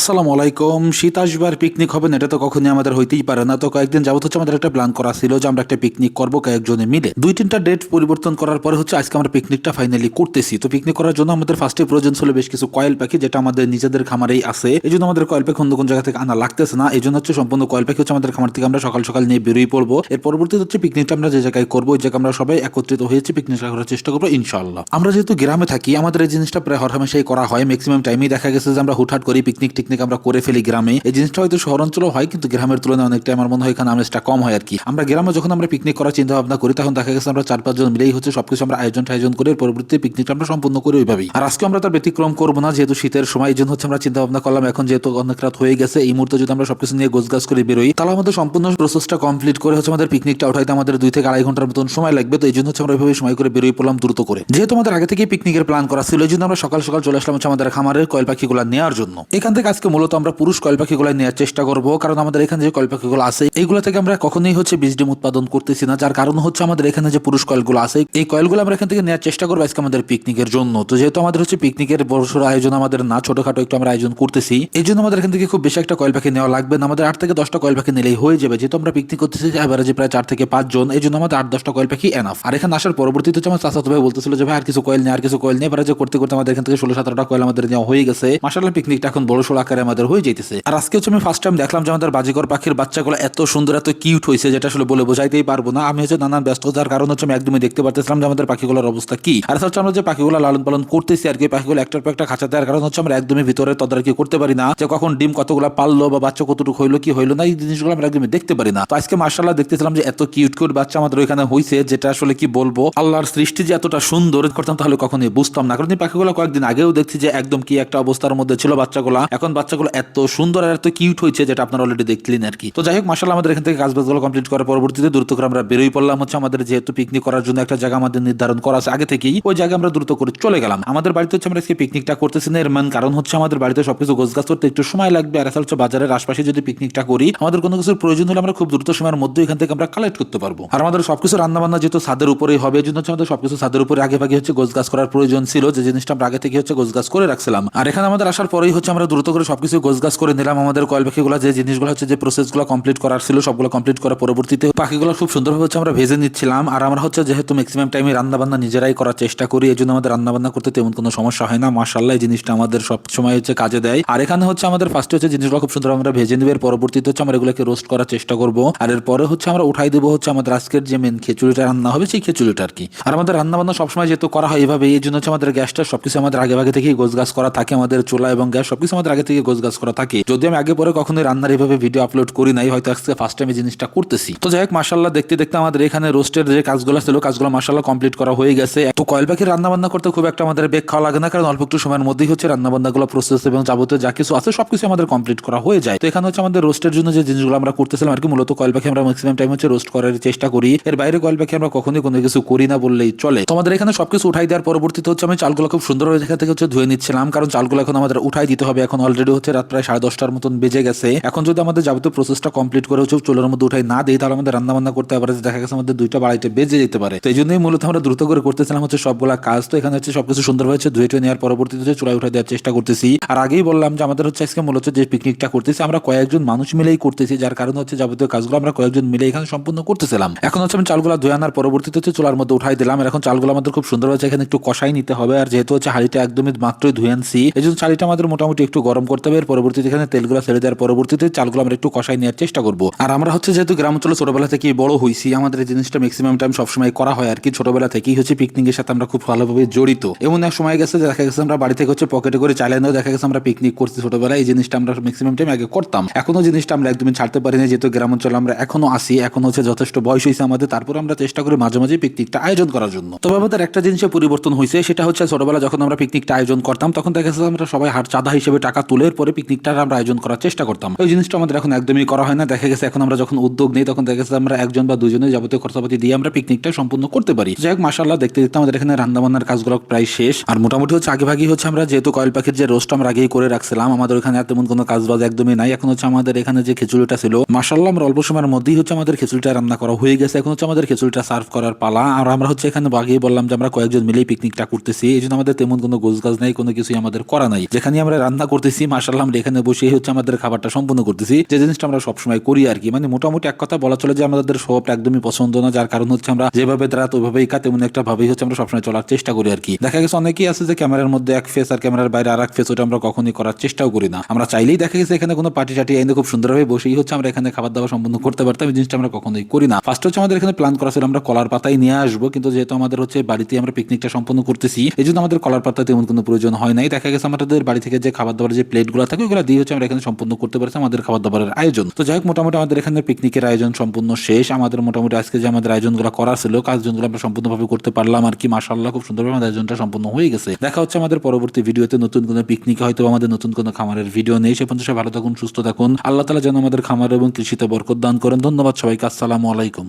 আসসালামু আলাইকুম। শীত আসবার পিকনিক হবে না, এটা তো কখনই আমাদের হইতেই পারে না। তো কয়েকদিন যাবত হচ্ছে আমাদের একটা প্ল্যান করা ছিল যে আমরা একটা পিকনিক করব কয়েকজনে মিলে। দুই তিনটা ডেট পরিবর্তন করার পরে হচ্ছে আজকে আমরা পিকনিকটা ফাইনালি করতেছি। তো পিকনিক করার জন্য আমাদের ফার্স্টে প্রয়োজন ছিল বেশ কিছু কয়েল পাখি, যেটা আমাদের নিজেদের খামারেই আছে। এই জন্য আমাদের কয়েল পাখি অন্য কোন জায়গা থেকে আনা লাগতেছে না। এই জন্য হচ্ছে সম্পূর্ণ কয়েল পাখি হচ্ছে আমাদের খামার থেকে আমরা সকাল সকাল নিয়ে বেরিয়ে পড়ব। এর পরবর্তীতে হচ্ছে পিকনিকটা আমরা যে জায়গায় করব, ওই জায়গায় আমরা সবাই একত্রিত হয়েছে পিকনিক করার চেষ্টা করব ইনশাল্লাহ আমরা যেহেতু গ্রামে থাকি, আমাদের এই জিনিসটা প্রায় হরহামেশাই করা হয়। ম্যাক্সিমাম টাইমেই দেখা গেছে যে আমরা হুটহাট করি পিকনিক টিকনিক আমরা করে ফেলি গ্রামে। এই জিনিসটা হয়তো শহরাঞ্চলে হয়, কিন্তু গ্রামের তুলনায় অনেকটা আমার মনে হয় এখানে আমেজটা কম হয় আর কি। আমরা গ্রামে যখন আমরা পিকনিক করার চিন্তা ভাবনা করি, তখন দেখা গেছে আমরা চার পাঁচজন মিলেই হচ্ছে সবকিছু আমরা আয়োজন আয়োজন করে পরবর্তীতে পিকনিকটা আমরা সম্পূর্ণ করি ওইভাবেই। আর আজকে আমরা তার ব্যতিক্রম করব না, যেহেতু শীতের সময়, এই জন্য হচ্ছে আমরা চিন্তা ভাবনা করলাম, এখন যেহেতু অনেক রাত হয়ে গেছে, এই মুহূর্তে যদি আমরা সবকিছু নিয়ে গোছগাছ করে বেরোই, তাহলে আমাদের সম্পূর্ণ প্রসেসটা কমপ্লিট করে হচ্ছে আমাদের পিকনিকটা উঠাইতে আমাদের দুই থেকে আড়াই ঘণ্টার মতন সময় লাগবে, তো এই জন্য হচ্ছে আমরা ওইভাবে সময় করে বেরোই পড়লাম দ্রুত করে। যেহেতু আমাদের আগে থেকে পিকনিকের প্ল্যান করা ছিল, এই জন্য আমরা সকাল সকাল চলে আসলাম হচ্ছে আমাদের খামারের কয়েল পাখিগুলো নেওয়ার জন্য। এখান থেকে আজকে মূলত আমরা পুরুষ কয়েল পাখিগুলো নেওয়ার চেষ্টা করব, কারণ আমাদের এখানে যে কয়েল পাখিগুলো আছে, এইগুলো থেকে আমরা কখনোই হচ্ছে বীজ ডিম উৎপাদন করতেছি না, যার কারণ হচ্ছে আমাদের এখানে যে পুরুষ কয়েলগুলো আছে, এই কয়েলগুলো আমরা এখান থেকে নেওয়ার চেষ্টা করব আজকে আমাদের পিকনিকের জন্য। তো যেহেতু আমাদের হচ্ছে পিকনিকের বড়সড় আয়োজন আমাদের না, ছোটখাটো একটু আমরা আয়োজন করতেছি, এই জন্য আমাদের এখান থেকে খুব বেশি একটা কয়েল পাখি নেওয়া লাগবে না। আমাদের আট থেকে দশটা কয়েল পাখি নিলেই হয়ে যাবে। যেহেতু আমরা পিকনিক করতেছি এভারেজে প্রায় চার থেকে পাঁচ জন, এই জন্য আমাদের আট দশটা কয়েল পাখি এনাফ আর এখানে আসার পরবর্তীতে হচ্ছে আমার চাচাতো ভাই বলতেছিল যে, ভাই, আর কিছু কয়েল নেই, আর কিছু কয়েল নেই এবারে যে করতে করতে আমাদের এখান থেকে ষোলো সতেরোটা কয়েল আমাদের নেওয়া হয়ে গেছে। মাসাল্লাহ পিকনিকটা এখন বড় সড়ো আকারে আমাদের হয়ে যেতেছে আর আজকে হচ্ছে আমি ফার্স্ট টাইম দেখলাম যে আমাদের বাজিকর পাখির বাচ্চাগুলো এত সুন্দর, এত কিউট হয়েছে যেটা আসলে বলে বোঝাইতেই পারব না। আমি হচ্ছে নানান ব্যস্ততার কারণ হচ্ছে আমি একদমই দেখতে পারতেছিলাম যে আমাদের পাখিগুলোর অবস্থা কি। আর হচ্ছে আমরা যে পাখিগুলো লালন পালন করতেছি আর কি পাখিগুলো একটার পর একটা খাঁচা দেওয়ার কারণ হচ্ছে আমরা একদমই ভিতরে তদারকি করতে পারি না। যে কখন ডিম কতগুলো পারল বা বাচ্চা কতটুকু হইল, কি হইল না, এই জিনিসগুলো আমরা একদমই দেখতে পারি না। তো আজকে মার্শাল্লাহ দেখতেছিলাম যে এত কিউট কিউট বাচ্চা আমাদের ওইখানে হয়েছে যেটা আসলে কি বলব, আল্লাহর সৃষ্টি যে এতটা সুন্দর, করতাম তাহলে কখনোই বুঝতাম না। কারণ পাখিগুলো কয়েকদিন আগেও দেখছি যে একদম কি একটা অবস্থার মধ্যে ছিল বাচ্চাগুলো। এখন বাচ্চাগুলো এত সুন্দর আর এত কিউট হয়েছে যেটা আপনারা অলরেডি দেখলেন আর কি। তো যাই হোক মার্শাল্লাহ আমাদের এখান থেকে কাজ বাজগুলো কমপ্লিট করার পরবর্তীতে দ্রুত করে আমরা বেরোই পড়লাম হচ্ছে আমাদের যেহেতু পিকনিক করার জন্য একটা জায়গা আমাদের নির্ধারণ করা আছে আগে থেকেই। ওই জায়গায় আমরা দ্রুত করে চলে গেলাম। আমাদের বাড়িতে হচ্ছে আমরা আজকে পিকনিকটা করতেছি না। এর মান কারণ হচ্ছে আমাদের বাড়িতে সবকিছু গোছগাছ করতে একটু সময় লাগবে। আর হচ্ছে বাজারের আশপাশে যদি পিকনিকটা করি, আমাদের কোনো কিছুর প্রয়োজন হলে আমরা খুব দ্রুত সময়ের মধ্যে এখান থেকে আমরা কালেক্ট করতে পারব। আর আমাদের সবকিছু রান্না বান্না যেহেতু ছাদের উপরেই হবে, এই জন্য হচ্ছে আমাদের সবকিছু ছাদের উপরে আগে ভাগে হচ্ছে গোছগাছ করার প্রয়োজন ছিল। যে জিনিসটা আমরা আগে থেকে হচ্ছে গোছগাছ করে রাখছিলাম। আর এখানে আমাদের আসার পরেই হচ্ছে আমরা দ্রুত করে সবকিছু গোছগাছ করে নিলাম আমাদের কয়েল পাখিগুলো, যে জিনিসগুলো হচ্ছে যে প্রসেসগুলো কমপ্লিট করার ছিল, সবগুলো কমপ্লিট করার পরবর্তীতে পাখিগুলো খুব সুন্দরভাবে হচ্ছে আমরা ভেজে নিচ্ছিলাম। আর আমরা হচ্ছে যেহেতু ম্যাক্সিমাম টাইমে রান্না বান্না নিজেরাই করার চেষ্টা করি, এই জন্য আমাদের রান্নাবান্না করতে তেমন কোনো সমস্যা হয় না। মার্শাল্লাহ এই জিনিসটা আমাদের সব সময় হচ্ছে কাজে দেয়। আর এখানে হচ্ছে আমাদের ফার্স্টে হচ্ছে জিনিসগুলো খুব সুন্দর আমরা ভেজে নেবে পরবর্তীতে হচ্ছে আমরা এগুলোকে রোস্ট করার চেষ্টা করব। আর এরপরে হচ্ছে আমরা উঠাই দেবো হচ্ছে আমাদের আজকের যে মেন খিচুড়িটা রান্না হবে, সেই খিচুড়িটা আর কি আর আমাদের রান্নাবান্না সবসময় যেহেতু করা হয় এভাবে এই জন্য হচ্ছে আমাদের গ্যাসটা সবকিছু আমাদের আগে আগে থেকেই গোছগাছ করা থাকে আমাদের চুলা এবং গ্যাস, সবকিছু আমাদের আগে থেকে গোছগাছ করা থাকে। যদি আমি আগে পরে কখনোই রান্নার এভাবে ভিডিও আপলোড করি নাই, হয়তো আজকে ফার্স্ট টাইম এই জিনিসটা করতেছি। তো যাই হোক মাসাল্লাহ দেখতে দেখতে আমাদের এখানে রোস্টের যে কাজগুলো ছিল, কাজগুলো মাসাল্লাহ কমপ্লিট করা হয়ে গেছে। তো কয়েল পাখির রান্না বান্না করতে খুব একটা আমাদের বেগ খাওয়া লাগে না, কারণ অল্প একটু সময়ের মধ্যেই হচ্ছে রান্না বান্নাগুলো প্রসেস এবং যাবতীয় যা কিছু আছে, সবকিছু আমাদের কমপ্লিট করা হয়ে যায়। তো এখানে হচ্ছে আমাদের রোস্টের জন্য যে জিনিসগুলো আমরা করতেছিলাম আর কি, মূলত কয়েল পাখি আমরা ম্যাক্সিমাম টাইম হচ্ছে রোস্ট করার চেষ্টা করি। এর বাইরে কয়েল পাখি আমরা কখনোই কোনো কিছু করি না বললেই চলে। তোমাদের এখানে সবকিছু উঠাই দেওয়ার পরবর্তীতে হচ্ছে আমি চালগুলো খুব সুন্দরভাবে এখান থেকে হচ্ছে ধুয়ে নিচ্ছিলাম, কারণ চালগুলো এখন আমাদের উঠাই দিতে হবে, এখন অলরেডি হচ্ছে রাত প্রায় সাড়ে দশটার মতন বেজে গেছে। এখন যদি আমাদের যাবতীয় প্রসেসটা কমপ্লিট করে হচ্ছে চুলের মধ্যে উঠাই না দিই, তাহলে আমাদের রান্না বান্না করতে পারে দেখা গেছে আমাদের দুইটা বাড়িতে বেজে যেতে পারে। তো এই জন্যই মূলত আমরা দ্রুত করে করতেছিলাম হচ্ছে সবগুলা কাজ। তো এখানে হচ্ছে সবকিছু সুন্দরভাবে হচ্ছে ধুয়ে টুয়ে নেওয়ার পরবর্তীতে হচ্ছে চুলাই উঠাই দেওয়ার চেষ্টা করতেছি। আর আগেই বললাম যে আমাদের হচ্ছে আজকে মূলত যে পিকনিকটা করতেছি, আমরা কয়েকজন মানুষ মিলেই করতেছি, যার কারণে হচ্ছে যাবতীয় কাজগুলো আমরা কয়েকজন মিলে এখানে সম্পূর্ণ করতেছিলাম। এখন হচ্ছে আমি চালগুলো ধুয়ে আনার পরবর্তীতে হচ্ছে চুলার মধ্যে উঠাই দিলাম। এখন চালগুলো আমাদের খুব সুন্দর হয়েছে এখানে একটু কষাই নিতে হবে। আর যেহেতু হচ্ছে হাড়িটা একদমই মাত্রই ধুয়ে আনছি, এই জন্য চালিটা আমাদের মোটামুটি একটু গরম করতে হবে, এর পরবর্তীতে এখানে তেলগুলো ছেড়ে দেওয়ার পরবর্তীতে চালগুলো আমরা একটু কষাই নেওয়ার চেষ্টা করব। আর আমরা হচ্ছে যেহেতু গ্রাম অঞ্চলে ছোটবেলা থেকে বড় হয়েছি আমাদের এই জিনিসটা ম্যাক্সিমাম টাইম সবসময় করা হয় আর কি ছোটবেলা থেকেই হচ্ছে পিকনিকের সাথে আমরা খুব ভালোভাবে জড়িত। এমন এক সময় গেছে দেখা গেছে আমরা বাড়ি থেকে হচ্ছে পকেটে করে চালানো দেখা গেছে আমরা পিকনিক করছি ছোটবেলায়। এই জিনিসটা আমরা ম্যাক্সিমাম টাইম আগে করতাম। এখনও জিনিসটা আমরা একদমই ছাড়তে পারি না যেহেতু গ্রাম অঞ্চলে আমরা এখনও আসি এখন হচ্ছে যথেষ্ট বয়স হয়েছে আমাদের। তারপর আমরা চেষ্টা করি মাঝে মাঝে পিকনিকটা আয়োজন করার জন্য। তবে আমাদের একটা জিনিসের পরিবর্তন হয়েছে সেটা হচ্ছে ছোটবেলা যখন আমরা পিকনিকটা আয়োজন করতাম, তখন দেখা গেছে আমরা সবাই হার চাঁদা হিসেবে টাকা তুলে পরে পিকনিকটা আমরা আয়োজন করার চেষ্টা করতাম। ওই জিনিসটা আমাদের এখন একদমই করা হয় না। দেখা গেছে এখন আমরা যখন উদ্যোগ নেই, তখন দেখা গেছে আমরা একজন বা দুজনে যাবতীয় খরচাপাতি দিয়ে আমরা পিকনিকটা সম্পূর্ণ করতে পারি। যাই হোক মাসাল্লাহ দেখতে দেখতে আমাদের এখানে রান্না বান্নার কাজগুলো প্রায় শেষ। আর মোটামুটি হচ্ছে আগে ভাগই হচ্ছে আমরা যেহেতু কয়েল পাখির যে রোস্ট আমরা আগেই করে রাখছিলাম, আমাদের ওখানে আর তেমন কোনো কাজ বাজ একদমই নাই। এখন হচ্ছে আমাদের এখানে যে খিচুড়িটা ছিল মাসাল্লাহ আমরা অল্প সময়ের মধ্যেই হচ্ছে আমাদের খিচুড়িটা রান্না করা হয়ে গেছে। এখন হচ্ছে আমাদের খিচুড়িটা সার্ভ করার পালা। আর আমরা হচ্ছে এখানে আগেই বললাম যে আমরা কয়েকজন মিলেই পিকনিকটা করতেছি। এই জন্য আমাদের তেমন কোনো গোছ গাছ নাই, কোনো কিছুই আমাদের করা নাই। যেখানে আমরা রান্না করতেছি মাসাল্লাহ আমরা এখানে বসেই হচ্ছে আমাদের খাবারটা সম্পূর্ণ করতেছি। যে জিনিসটা আমরা সবসময় করি আর কি মানে মোটামুটি এক কথা বলা চলে যে আমাদের সবটা একদমই পছন্দ না, যার কারণ হচ্ছে আমরা যেভাবে রাত ওইভাবেই কাতে তেমন একটা ভাবেই হচ্ছে আমরা সবসময় চলার চেষ্টা করি আর কি। দেখা গেছে অনেকেই আছে যে ক্যামেরার মধ্যে এক ফেস আর ক্যামেরার বাইরে আর এক ফেস ওটা আমরা কখনই করার চেষ্টাও করি না। আমরা চাইলেই দেখা গেছে এখানে কোনো পার্টি টাটি এনে খুব সুন্দরভাবে বসেই হচ্ছে আমরা এখানে খাবার দাবার সম্পূর্ণ করতে পারতাম, এই জিনিসটা আমরা কখনোই করি না। ফার্স্ট হচ্ছে আমাদের এখানে প্ল্যান করা ছিল আমরা কলার পাতাই নিয়ে আসব, কিন্তু যেহেতু আমাদের হচ্ছে বাড়িতে আমরা পিকনিকটা সম্পূর্ণ করতেছি, এই জন্য আমাদের কলার পাতা তেমন কোনো প্রয়োজন হয় নাই। দেখা গেছে আমাদের বাড়ি থেকে যে খাবার দাবার যে প্লেটগুলো থাকে ওগুলো দিয়ে হচ্ছে আমরা এখানে সম্পূর্ণ করতে পারছি আমাদের খাবার দাবারের আয়োজন। তো যাই হোক, মোটামুটি আমাদের এখানে পিকনিকের আয়োজন সম্পূর্ণ শেষ। আমাদের মোটামুটি আজকে যে আমাদের আয়োজনগুলো করা ছিল, কাজগুলো আমরা সম্পূর্ণভাবে করতে পারলাম আর কি মাসাল্লাহ খুব সুন্দরভাবে আমাদের আয়োজনটা সম্পূর্ণ হয়ে গেছে। দেখা হচ্ছে আমাদের পরবর্তী ভিডিওতে নতুন কোনো পিকনিকে হয়তো আমাদের নতুন কোনো খামারের ভিডিও নেই। সে পর্যন্ত ভালো থাকুন, সুস্থ থাকুন। আল্লাহ তালা যেন আমাদের খামার এবং কৃষিতে বরকত দান করেন। ধন্যবাদ সবাইকে, আসসালামু আলাইকুম।